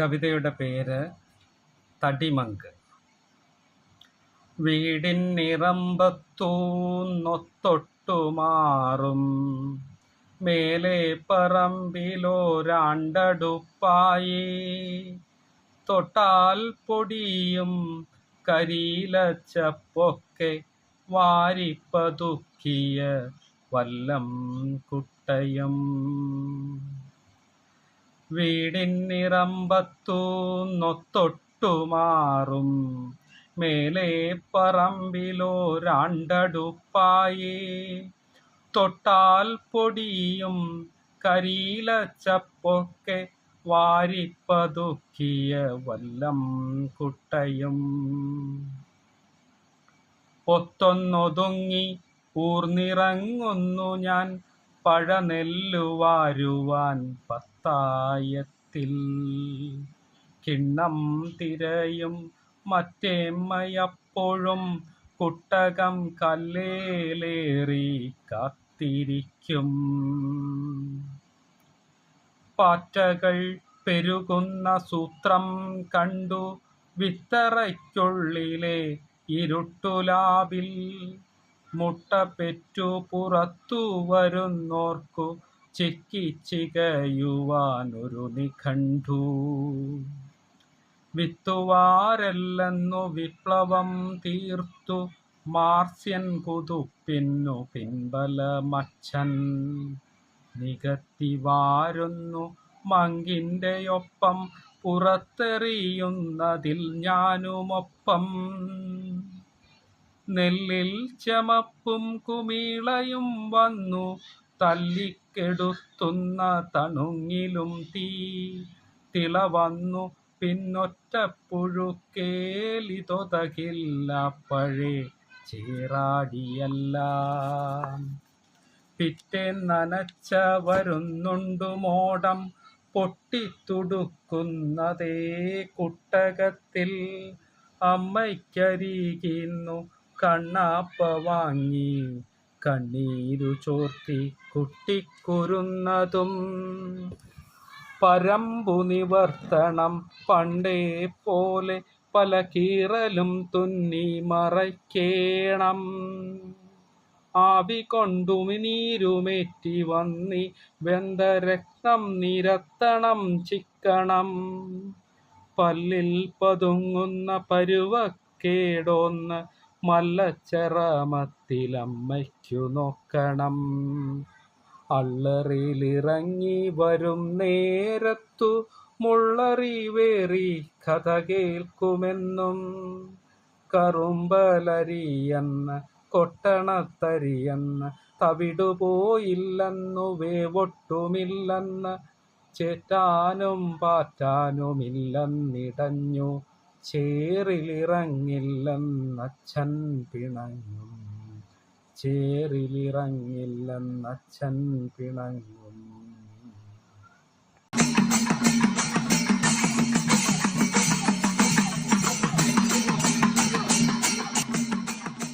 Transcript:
കവിതയുടെ പേര് തടിമങ്ക്. വീടിൻ നിറമ്പത്തൂന്നൊത്തൊട്ടു മാറും. മേലെ പറമ്പിലോരാണ്ടടുപ്പായി. തൊട്ടാൽ പൊടിയും കരിയിലച്ചപ്പൊക്കെ വാരിപ്പതുക്കിയ വല്ലം കുട്ടയും. വീടിനിറമ്പത്തൂന്നൊത്തൊട്ടുമാറും മേലെ പറമ്പിലോരാണ്ടടുപ്പായി. തൊട്ടാൽ പൊടിയും കരിയിലച്ചപ്പൊക്കെ വാരിപ്പതുക്കിയ വല്ലം കുട്ടയും. ഒത്തൊന്നൊതുങ്ങി ഊർന്നിറങ്ങുന്നു ഞാൻ പഴനെല്ലുവാരുവാൻ പത്തായത്തിൽ കിണ്ണം തിരയും മറ്റേമ്മയപ്പോഴും കുട്ടകം കല്ലേലേറി കാത്തിരിക്കും. പാറ്റകൾ പെരുകുന്ന സൂത്രം കണ്ടു വിത്തറയ്ക്കുള്ളിലെ ഇരുട്ടുലാബിൽ മുട്ട പെറ്റു പുറത്തു വരുന്നോർക്കു ചിക്കിച്ചികയുവാനൊരു നിഘണ്ടു വിത്തുവാരല്ലെന്നു വിപ്ലവം തീർത്തു. മാർസ്യൻ കുതുപ്പിന്നു പിൻബലമച്ഛൻ. നികത്തി വാരുന്നു മങ്കിന്റെയൊപ്പം. പുറത്തെറിയുന്നതിൽ ഞാനുമൊപ്പം. നെല്ലിൽ ചമപ്പും കുമിളയും വന്നു. തല്ലിക്കെടുത്തുന്ന തണുങ്ങിലും തീ തിള വന്നു പിന്നൊറ്റ പുഴുക്കേലിതൊതകില്ല പഴേ ചേറാടിയല്ല. പിറ്റേ നനച്ച വരുന്നുണ്ടു മോടം പൊട്ടിത്തുടുക്കുന്നതേ കുട്ടകത്തിൽ. അമ്മയ്ക്കരികിന്നു കണ്ണാപ്പ വാങ്ങി കണ്ണീരു ചോർത്തി കുട്ടിക്കുരുന്നതും. പരമ്പു നിവർത്തണം പണ്ടേ പോലെ പല കീറലും തുന്നി മറയ്ക്കേണം. ആവി കൊണ്ടും നീരുമേറ്റി വന്നി വെന്തരക്തം നിരത്തണം ചിക്കണം. പല്ലിൽ പതുങ്ങുന്ന പരുവക്കേടോന്ന് മല്ലച്ചറമത്തിലമ്മയ്ക്കു നോക്കണം. അള്ളറിലിറങ്ങി വരും നേരത്തു മുള്ളറി വേറി കഥ കേൾക്കുമെന്നും കറുമ്പലരിയെന്ന് കൊട്ടണത്തരിയെന്ന് തവിടുപോയില്ലെന്നു വേവൊട്ടുമില്ലെന്ന് ചേറ്റാനും പാറ്റാനുമില്ലെന്നിടഞ്ഞു ചേറിലിറങ്ങില്ലെന്നച്ഛൻ പിണങ്ങും. ചേറിലിറങ്ങില്ലെന്നച്ഛൻ പിണങ്ങും.